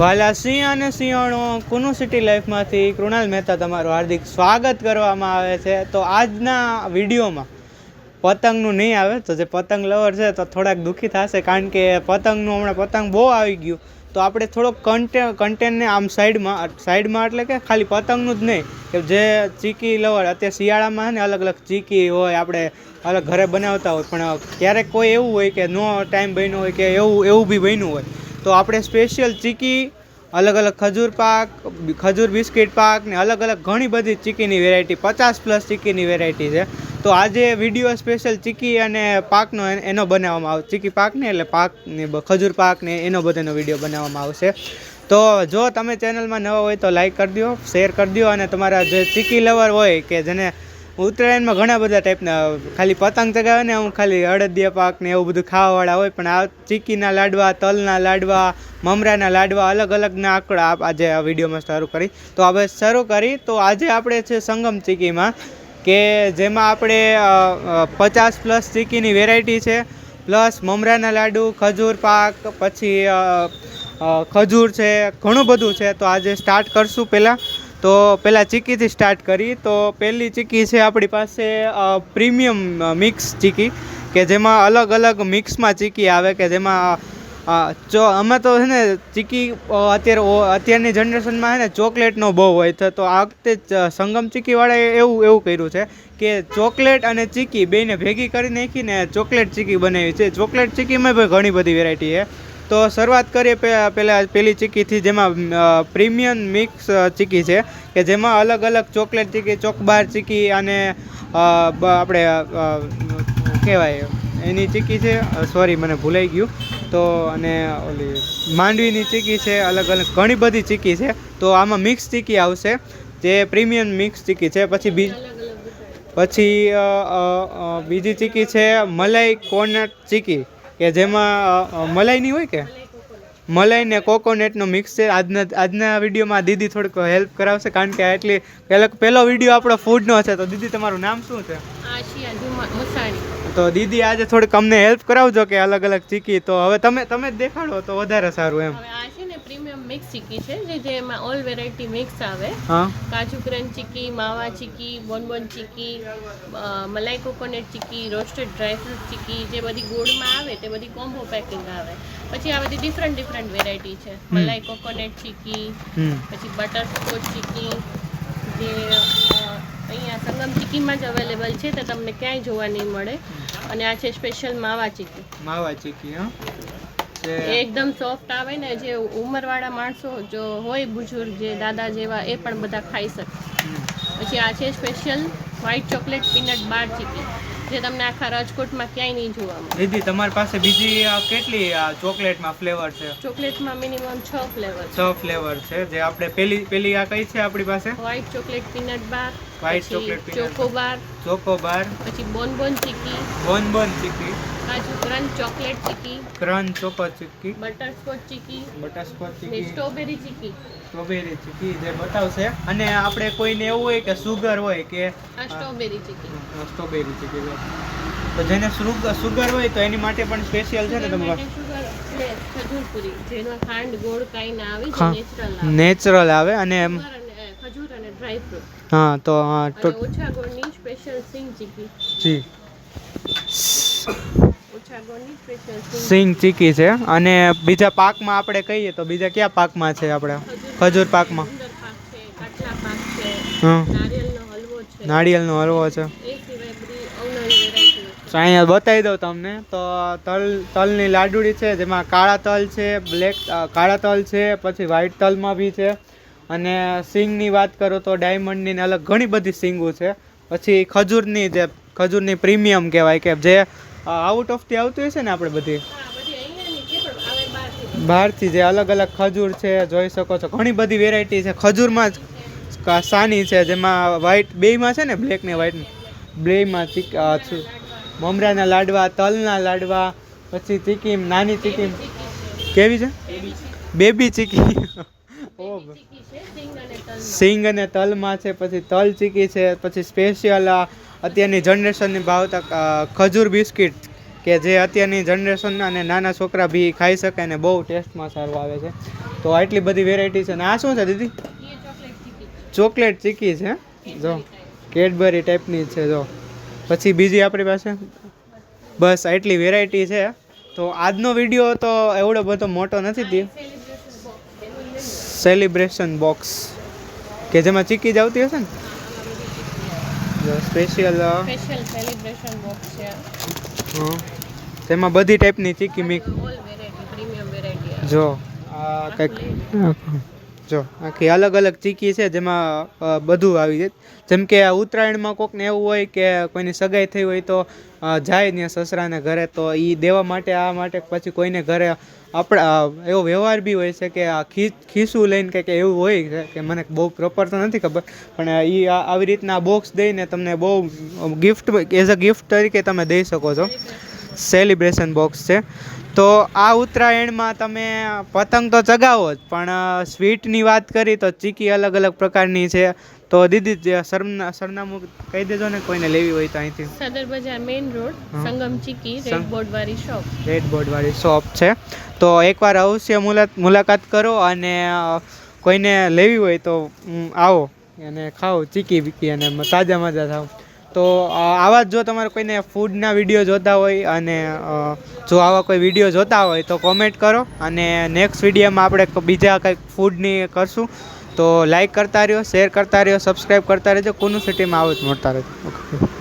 વાલા સિંહ અને સિંહણો, કુનુ સિટી લાઈફમાંથી કૃણાલ મહેતા તમારું હાર્દિક સ્વાગત કરવામાં આવે છે. તો આજના વિડીયોમાં પતંગનું નહીં આવે, તો જે પતંગ લવર છે તો થોડાક દુઃખી થશે, કારણ કે પતંગનું હમણાં પતંગ બહુ આવી ગયું. તો આપણે થોડોક કન્ટે કન્ટેન્ટને આમ સાઈડમાં સાઈડમાં એટલે કે ખાલી પતંગનું જ નહીં, કે જે ચીકી લવર, અત્યારે શિયાળામાં છે ને અલગ અલગ ચીકી હોય, આપણે અલગ ઘરે બનાવતા હોય, પણ ક્યારેક કોઈ એવું હોય કે નો ટાઈમ બન્યો હોય કે એવું એવું બી બન્યું હોય તો આપણે સ્પેશિયલ ચીકી, અલગ અલગ ખજૂર પાક, ખજૂર બિસ્કિટ પાક ને અલગ અલગ ઘણી બધી ચીકીની વેરાયટી પચાસ પ્લસ ચીકીની વેરાયટી છે. તો આજે વીડિયો સ્પેશિયલ ચીકી અને પાકનો એનો બનાવવામાં આવશે. ચીકી પાક ને એટલે પાકને ખજૂર પાક ને એનો બધાનો વીડિયો બનાવવામાં આવશે. તો જો તમે ચેનલમાં નવા હોય તો લાઈક કરી દો શેર કરી દો અને તમારા જે ચીકી લવર હોય કે જેને ઉત્તરાયણમાં ઘણા બધા ટાઈપના ખાલી પતંગ ચગાવે ને હું ખાલી અડદિયા પાક ને એવું બધું ખાવાવાળા હોય, પણ આ ચીકીના લાડવા, તલના લાડવા, મમરાના લાડવા, અલગ અલગના આંકડા આજે આ વિડીયોમાં શરૂ કરી. તો હવે શરૂ કરી, તો આજે આપણે છે સંગમ ચીકીમાં, કે જેમાં આપણે પચાસ પ્લસ ચીકીની વેરાયટી છે પ્લસ મમરાના લાડુ, ખજૂર પાક, પછી ખજૂર છે, ઘણું બધું છે. તો આજે સ્ટાર્ટ કરશું પહેલાં. તો પહેલાં ચીકીથી સ્ટાર્ટ કરી. તો પહેલી ચીકી છે આપણી પાસે પ્રીમિયમ મિક્સ ચીકી કે જેમાં અલગ અલગ મિક્સમાં ચીકી આવે કે જેમાં જો અમે તો છે ને ચીકી અત્યારે અત્યારની જનરેશનમાં છે ને ચોકલેટનો બહુ હોય છે. તો આ વખતે સંગમ ચીકીવાળાએ એવું એવું કર્યું છે કે ચોકલેટ અને ચીકી બેને ભેગી કરી નાખીને ચોકલેટ ચીકી બનાવી છે. ચોકલેટ ચીકીમાં પણ ઘણી બધી વેરાયટી છે. તો શરૂઆત કરીએ પહેલાં પેલી ચીકીથી જેમાં પ્રીમિયમ મિક્સ ચીકી છે, કે જેમાં અલગ અલગ ચોકલેટ ચીકી ચોકબાર ચીકી અને આપણે કહેવાય, એની ચીકી છે સોરી મને ભૂલાઈ ગયું, તો અને ઓલી માંડવીની ચીકી છે, અલગ અલગ ઘણી બધી ચીકી છે, તો આમાં મિક્સ ચીકી આવશે, જે પ્રીમિયમ મિક્સ ચીકી છે, પછી બીજ પછી બીજી ચીકી છે, મલાઈ કોનટ ચીકી કે જેમાં મલાઈની હોય કે? મલાઈ ને કોકોનટનો મિક્સ છે. આજના આજના વિડીયોમાં દીદી થોડીક હેલ્પ કરાવશે કારણ કે એટલી પહેલો પહેલો વીડિયો આપણો ફૂડનો છે. તો દીદી તમારું નામ શું છે? તો દીદી આજે થોડીક અમને હેલ્પ કરાવજો કે અલગ અલગ ચીકી. તો હવે તમે તમે જ દેખાડો તો વધારે સારું એમ. મિક્સ ચીકી છે જે જેમાં ઓલ વેરાયટી મિક્સ આવે. કાજુ ક્રંચ ચીકી માવા ચીકી બોનબોન ચીકી મલાઈ coconut chikki roasted dry fruit chikki જે બધી ગોળમાં આવે તે બધી કોમ્બો પેકિંગ આવે. પછી આ બધી ડિફરન્ટ ડિફરન્ટ વેરાયટી છે. મલાઈ કોકોનટ ચીકી પછી બટરસ્કોચ ચીકી જે અહીંયા સંગમ ચીકીમાં જ અવેલેબલ છે તે તમને ક્યાંય જોવા નહીં મળે. અને આ છે સ્પેશિયલ માવા ચીકી. માવા ચીકી હા. એકદમ સોફ્ટ આવે ને જે ઉંમરવાળા માણસો જો હોય બુજુર્ગ જે દાદા જેવા એ પણ બધા ખાઈ શકે. પછી આ છે special white chocolate peanut bar chikki જે તમને આખા રાજકોટમાં ક્યાંય નહીં જોવા મળે. દીદી તમારી પાસે બીજી કેટલી આ ચોકલેટમાં ફ્લેવર છે? ચોકલેટમાં મિનિમમ છ ફ્લેવર છ. ફ્લેવર છે. જે આપણે પેલી પેલી આ કઈ છે આપણી પાસે? White chocolate peanut bar white chocolate choco bar choco bar પછી bonbon chikki bon bon chikki કાજુ crunch chocolate chikki crunch choco chikki butterscotch chikki butterscotch chikki. Strawberry chikki. Strawberry chikki જે બતાવશે. અને આપણે કોઈને એવું હોય કે સુગર હોય કે સ્ટ્રોબેરી ચીકી. સ્ટ્રોબેરી ચીકી તો જેને સુગર હોય તો એની માટે પણ સ્પેશિયલ છે ને તમારે? માટે સુગર પ્લેસ ખજૂરપુરી જેમાં ખાંડ ગોળ કાંઈ ના આવી નેચરલ આવે. નેચરલ આવે અને ખજૂર અને ડ્રાય ફ્રૂટ હા તો ઓછા ગોળની સ્પેશિયલ સિંગ ચીકી. જી. સિંગ ચીકી છે. અને બીજા પાકમાં આપણે કહીએ તો બીજા કયા પાકમાં છે આપણે? ખજૂર પાકમાં. નારિયેળનો હલવો છે. અહીંયા બતાવી દઉં તમને. તો તલ તલની લાડુળી છે જેમાં કાળા તલ છે બ્લેક કાળા તલ છે પછી વ્હાઈટ તલમાં બી છે. અને સિંગની વાત કરું તો ડાયમંડની ને અલગ ઘણી બધી સિંગો છે. પછી ખજૂરની જે ખજૂરની પ્રીમિયમ કહેવાય કે જે આઉટ ઓફથી આવતી હોય છે ને આપણે બધી? બહારથી જે અલગ અલગ ખજૂર છે જોઈ શકો છો. ઘણી બધી વેરાયટી છે. ખજૂરમાં જ સાની છે જેમાં વ્હાઈટ બેયમાં છે ને બ્લેક ને વ્હાઈટ બેયમાં ચીકી મમરાના લાડવા તલના લાડવા પછી ચીકીમ નાની ચીકીમ. કેવી છે? બેબી ચીકી. અને સિંગ અને તલમાં છે પછી તલ ચીકી છે પછી સ્પેશિયલ અત્યારની જનરેશનની ભાવતા ખજૂર બિસ્કિટ કે જે અત્યારની જનરેશનના અને નાના છોકરા બી ખાઈ શકે ને બહુ ટેસ્ટમાં સારું આવે છે. તો આટલી બધી વેરાયટી છે ને આ શું છે દીદી? ચોકલેટ ચીકી છે જો, કેડબરી ટાઈપની છે, જો. પછી બીજી આપણી પાસે? બસ આટલી વેરાયટી છે. તો આજનો વીડિયો તો એવડો બધો મોટો નથી થયો. સેલિબ્રેશન બોક્સ કે જેમાં ચીકી જ આવતી હશે ને? સ્પેશિયલ સ્પેશિયલ સેલિબ્રેશન બોક્સ છે. તેમાં બધી ટાઈપની chikki mix all variety premium variety જો આ કંઈક જો, આખી અલગ અલગ ચીકી છે જેમાં બધું આવી જાય જેમ કે ઉત્તરાયણમાં કોકને એવું હોય કે કોઈની સગાઈ થઈ હોય તો જાય ને સસરાને ઘરે, તો એ દેવા માટે, આ માટે પછી કોઈને ઘરે આપણા, એવો વ્યવહાર બી હોય છે કે આ ખી, ખીસું લઈને કંઈક એવું હોય કે મને બહુ પ્રોપર તો નથી ખબર, પણ એ આવી રીતના બોક્સ દઈને તમને બહુ ગિફ્ટ એઝ અ ગિફ્ટ તરીકે તમે દઈ શકો છો. સેલિબ્રેશન બોક્સ છે. તો આ ઉત્તરાયણમાં તમે પતંગ તો ચગાવો જ પણ સ્વીટની વાત કરી તો ચીકી અલગ અલગ પ્રકારની છે. તો દીદી સરના સરનામું કહી દેજો ને કોઈને લેવી હોય તો અહીંથી. Sadar Bazaar main road Sangam chikki red board વાળી શોપ. રેડ બોર્ડવાળી શોપ છે. તો એકવાર અવશ્ય મુલા- મુલાકાત કરો અને કોઈને લેવી હોય તો આવો. અને ખાઓ ચીકી બીકી અને તાજા મજા થાવ. તો આવા જ જો તમારે કોઈને ફૂડના વીડિયો જોતા હોય અને જો આવા કોઈ વીડિયો જોતા હોય તો કોમેન્ટ કરો અને નેક્સ્ટ વિડીયોમાં આપણે બીજા કંઈક ફૂડની કરશું. તો લાઈક કરતા રહ્યો શેર કરતા રહ્યો સબસ્ક્રાઈબ કરતા રહેજો. કોનું સિટીમાં આવું જ મળતા રહેજો. ઓકે